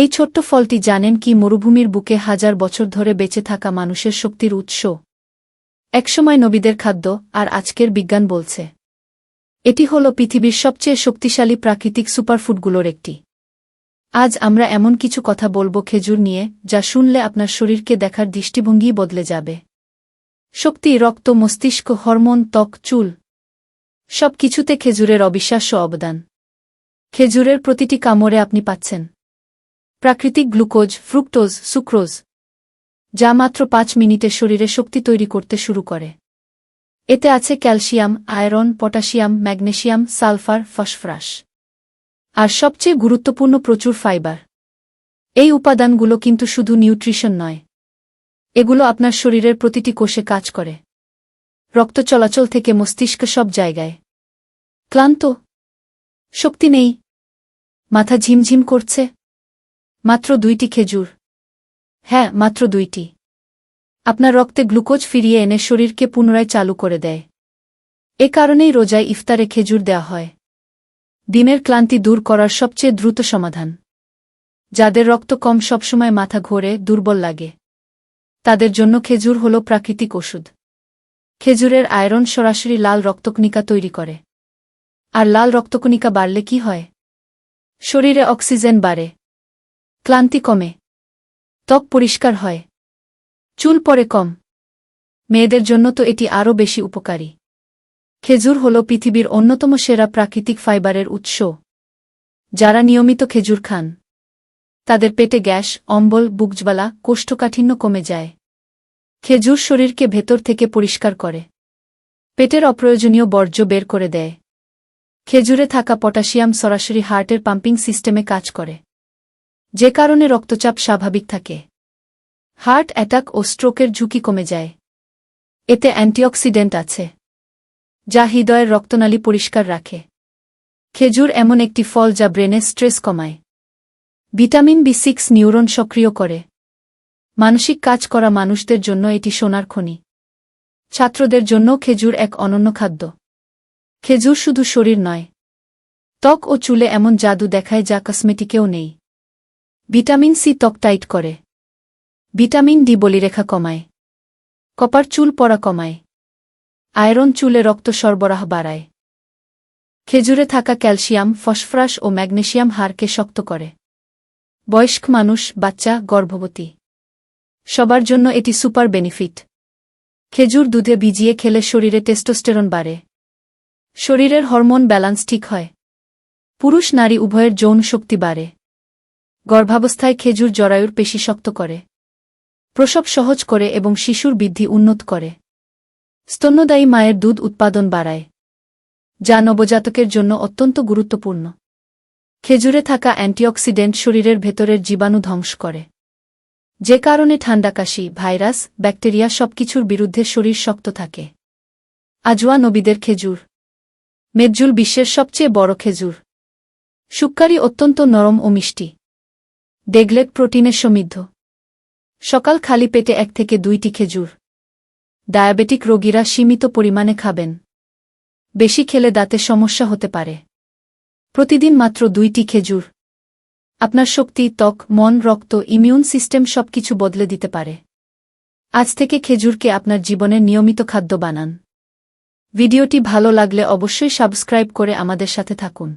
এই ছোট্ট ফলটি জানেন কি মরুভূমির বুকে হাজার বছর ধরে বেঁচে থাকা মানুষের শক্তির উৎস? একসময় নবীদের খাদ্য আর আজকের বিজ্ঞান বলছে। এটি হল পৃথিবীর সবচেয়ে শক্তিশালী প্রাকৃতিক সুপারফুডগুলোর একটি। আজ আমরা এমন কিছু কথা বলব খেজুর নিয়ে, যা শুনলে আপনার শরীরকে দেখার দৃষ্টিভঙ্গি বদলে যাবে। শক্তি, রক্ত, মস্তিষ্ক, হরমোন, ত্বক, চুল সব কিছুতে খেজুরের অবিশ্বাস্য অবদান। খেজুরের প্রতিটি কামড়ে আপনি পাচ্ছেন। প্রাকৃতিক গ্লুকোজ, ফ্রুক্টোজ, সুক্রোজ, যা মাত্র পাঁচ মিনিটে শরীরে শক্তি তৈরি করতে শুরু করে। এতে আছে calcium, iron, potassium, magnesium, sulphur, phosphorus. আর সবচেয়ে গুরুত্বপূর্ণ প্রচুর ফাইবার। এই উপাদানগুলো কিন্তু শুধু নিউট্রিশন নয়। এগুলো আপনার শরীরের প্রতিটি কোষে কাজ করে। রক্ত চলাচল থেকে মস্তিষ্ক সব জায়গায়। ক্লান্ত? শক্তি নেই। মাথা ঝিমঝিম করছে। মাত্র দুইটি খেজুর। হ্যাঁ মাত্র দুইটি। আপনার রক্তে গ্লুকোজ ফিরিয়ে এনে শরীরকে পুনরায় চালু করে দেয়। এ কারণেই রোজায় ইফতারে খেজুর দেওয়া হয়। দিনের ক্লান্তি দূর করার সবচেয়ে দ্রুত সমাধান। যাদের রক্ত কম সবসময় মাথা ঘোরে, দুর্বল লাগে। তাদের জন্য খেজুর হল প্রাকৃতিক ওষুধ। খেজুরের আয়রন সরাসরি লাল রক্তকণিকা তৈরি করে। আর লাল রক্তকণিকা বাড়লে কি হয়? শরীরে অক্সিজেন বাড়ে। ক্লান্তি কমে। ত্বক পরিষ্কার হয়। চুল পরে কম। মেয়েদের জন্য তো এটি আরও বেশি উপকারী। খেজুর হল পৃথিবীর অন্যতম সেরা প্রাকৃতিক ফাইবারের উৎস। যারা নিয়মিত খেজুর খান। তাদের পেটে গ্যাস, অম্বল, বুকজবালা, কোষ্ঠকাঠিন্য কমে যায়। খেজুর শরীরকে ভেতর থেকে পরিষ্কার করে। পেটের অপ্রয়োজনীয় বর্জ্য বের করে দেয়। খেজুরে থাকা পটাশিয়াম সরাসরি হার্টের পাম্পিং সিস্টেমে কাজ করে। যে কারণে রক্তচাপ স্বাভাবিক থাকে। হার্ট অ্যাটাক ও স্ট্রোকের ঝুঁকি কমে যায়। এতে অ্যান্টিঅক্সিডেন্ট আছে, যা হৃদয়ের রক্তনালী পরিষ্কার রাখে। খেজুর এমন একটি ফল যা ব্রেনে স্ট্রেস কমায়। ভিটামিন বি সিক্স নিউরন সক্রিয় করে। মানসিক কাজ করা মানুষদের জন্য এটি সোনার খনি। ছাত্রদের জন্য খেজুর এক অনন্য খাদ্য। খেজুর শুধু শরীর নয়, ত্বক ও চুলে এমন জাদু দেখায় যা কসমেটিকেও নেই। ভিটামিন সি ত্বক টাইট করে। ভিটামিন ডি বলিরেখা কমায়। কপার চুল পড়া কমায়। আয়রন চুলে রক্ত সরবরাহ বাড়ায়। খেজুরে থাকা ক্যালসিয়াম, ফসফরাস ও ম্যাগনেশিয়াম হাড়কে শক্ত করে। বয়স্ক মানুষ, বাচ্চা, গর্ভবতী। সবার জন্য এটি সুপার বেনিফিট। খেজুর দুধে ভিজিয়ে খেলে শরীরে টেস্টোস্টেরন বাড়ে। শরীরের হরমোন ব্যালান্স ঠিক হয়। পুরুষ নারী উভয়ের যৌন শক্তি বাড়ে। গর্ভাবস্থায় খেজুর জরায়ুর পেশি শক্ত করে। প্রসব সহজ করে এবং শিশুর বৃদ্ধি উন্নত করে। স্তন্যদায়ী মায়ের দুধ উৎপাদন বাড়ায়, যা নবজাতকের জন্য অত্যন্ত গুরুত্বপূর্ণ। খেজুরে থাকা অ্যান্টিঅক্সিডেন্ট শরীরের ভেতরের জীবাণু ধ্বংস করে। যে কারণে ঠান্ডা কাশি, ভাইরাস, ব্যাকটেরিয়া সবকিছুর বিরুদ্ধে শরীর শক্ত থাকে। আজওয়া নবীদের খেজুর। মেজ্জুল বিশ্বের সবচেয়ে বড় খেজুর। সুক্কারি অত্যন্ত নরম ও মিষ্টি। ডেগলেট প্রোটিনে সমৃদ্ধ। সকাল খালি পেটে এক থেকে দুইটি খেজুর। ডায়াবেটিক রোগীরা সীমিত পরিমাণে খাবেন। বেশি খেলে দাঁতে সমস্যা হতে পারে। প্রতিদিন মাত্র দুইটি খেজুর। আপনার শক্তি, ত্বক, মন, রক্ত, ইমিউন সিস্টেম সবকিছু বদলে দিতে পারে। আজ থেকে খেজুরকে আপনার জীবনের নিয়মিত খাদ্য বানান। ভিডিওটি ভালো লাগলে অবশ্যই সাবস্ক্রাইব করে আমাদের সাথে থাকুন।